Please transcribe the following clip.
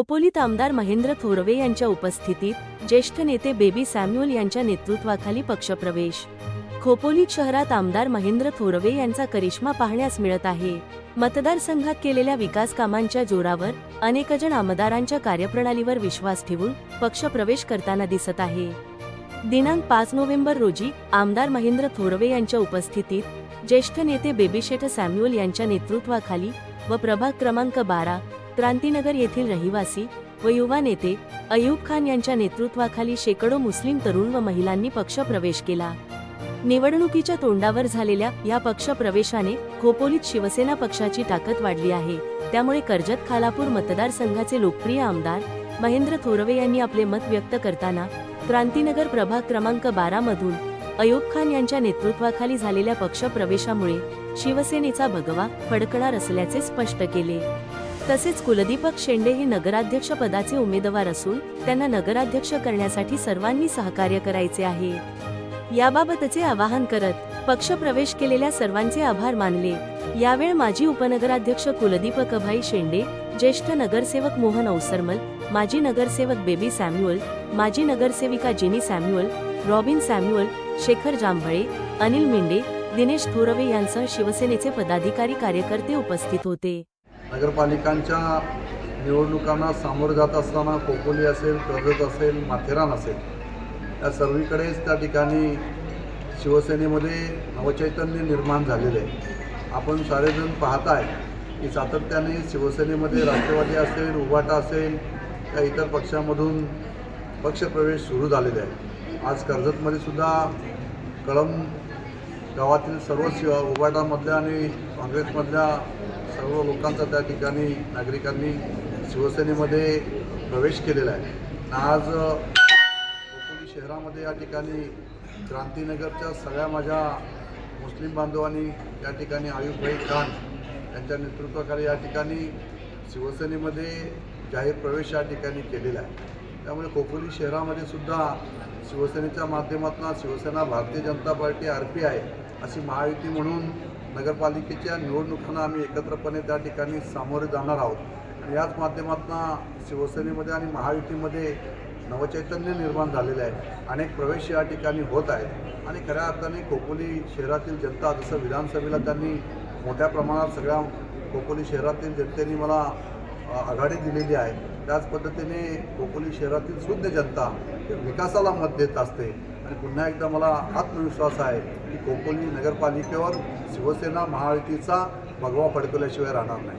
खोपोलीत आमदार महेंद्र थोरवे यांच्या उपस्थितीत ज्येष्ठ नेते बेबी सॅम्युअल यांच्या नेतृत्वाखाली पक्षप्रवेश. खोपोलीत शहरात आमदार महेंद्र थोरवे यांचा करिश्मा पाहण्यास मिळत आहे. मतदारसंघात केलेल्या विकास कामांच्या जोरावर अनेकजण आमदारांच्या कार्यप्रणालीवर विश्वास ठेवून पक्षप्रवेश करताना दिसत आहे. दिनांक पाच नोव्हेंबर रोजी आमदार महेंद्र थोरवे यांच्या उपस्थितीत ज्येष्ठ नेते बेबीशेठ सॅम्युअल यांच्या नेतृत्वाखाली व प्रभाग क्रमांक बारा क्रांतीनगर येथील रहिवासी व युवा नेते अयूब खान यांच्या नेतृत्वाखाली शेकडो मुस्लिम तरुण व महिलांनी पक्षप्रवेश केला. निवडणुकीच्या तोंडावर झालेल्या या पक्षप्रवेशाने खोपोलीत शिवसेना पक्षाची ताकद वाढली आहे. त्यामुळे कर्जत खालापूर मतदारसंघाचे लोकप्रिय आमदार महेंद्र थोरवे यांनी आपले मत व्यक्त करताना क्रांतीनगर प्रभाग क्रमांक बारा मधून अयूब खान यांच्या नेतृत्वाखाली झालेल्या पक्षप्रवेशामुळे शिवसेनेचा भगवा फडकणार असल्याचे स्पष्ट केले. तसेच कुलदीपक शेंडे हे नगराध्यक्ष पदाचे उमेदवार असून त्यांना नगराध्यक्ष करण्यासाठी सर्वांनी सहकार्य करायचे आहे. याबाबतचे आवाहन करत पक्ष प्रवेश केलेल्या सर्वांचे आभार मानले. यावेळ माजी उपनगराध्यक्ष कुलदीपक अभाई शेंडे ज्येष्ठ नगरसेवक मोहन औसरमल माजी नगरसेवक बेबी सॅम्युअल माजी नगरसेविका Jini Samuel Robin Samuel Shekhar Jambhale Anil Minde Dinesh Thorve यांसह शिवसेनेचे पदाधिकारी कार्यकर्ते उपस्थित होते. नगरपालिकांच्या निवडणुकांना सामोरं जात असताना कोकोली असेल कर्जत असेल माथेरान असेल या सर्वीकडेच त्या ठिकाणी शिवसेनेमध्ये नवचैतन्य निर्माण झालेले आहे. आपण सारेजण पाहताय की सातत्याने शिवसेनेमध्ये राष्ट्रवादी असेल उभाटा असेल त्या इतर पक्षामधून पक्षप्रवेश सुरू झालेले आहे. आज कर्जतमध्ये सुद्धा कळम गावातील सर्व शिव उभाटामधल्या आणि काँग्रेसमधल्या सर्व लोकांचा त्या ठिकाणी नागरिकांनी शिवसेनेमध्ये प्रवेश केलेला आहे. आज खोपोली शहरामध्ये या ठिकाणी क्रांतीनगरच्या सगळ्या माझ्या मुस्लिम बांधवांनी या ठिकाणी आयुषभाई खान यांच्या नेतृत्वाखाली या ठिकाणी शिवसेनेमध्ये जाहीर प्रवेश या ठिकाणी केलेला आहे. त्यामुळे खोपोली शहरामध्ये सुद्धा शिवसेनेच्या माध्यमातून Shiv Sena Bharatiya Janata Party R P I अशी महायुती म्हणून नगरपालिकेच्या निवडणुकांना आम्ही एकत्रपणे त्या ठिकाणी सामोरे जाणार आहोत. आणि याच माध्यमातून शिवसेनेमध्ये आणि महायुतीमध्ये नवचैतन्य निर्माण झालेलं आहे. अनेक प्रवेश या ठिकाणी होत आहेत. आणि खऱ्या अर्थाने खोपोली शहरातील जनता जसं विधानसभेला त्यांनी मोठ्या प्रमाणात सगळ्या खोपोली शहरातील जनतेने मला आघाडी दिलेली आहे. त्याच पद्धतीने खोपोली शहरातील शुद्ध जनता विकासाला मत देत असते. आणि पुन्हा एकदा मला आत्मविश्वास आहे की खोपोली नगरपालिकेवर शिवसेना महायुतीचा भगवा फडकवल्याशिवाय राहणार नाही.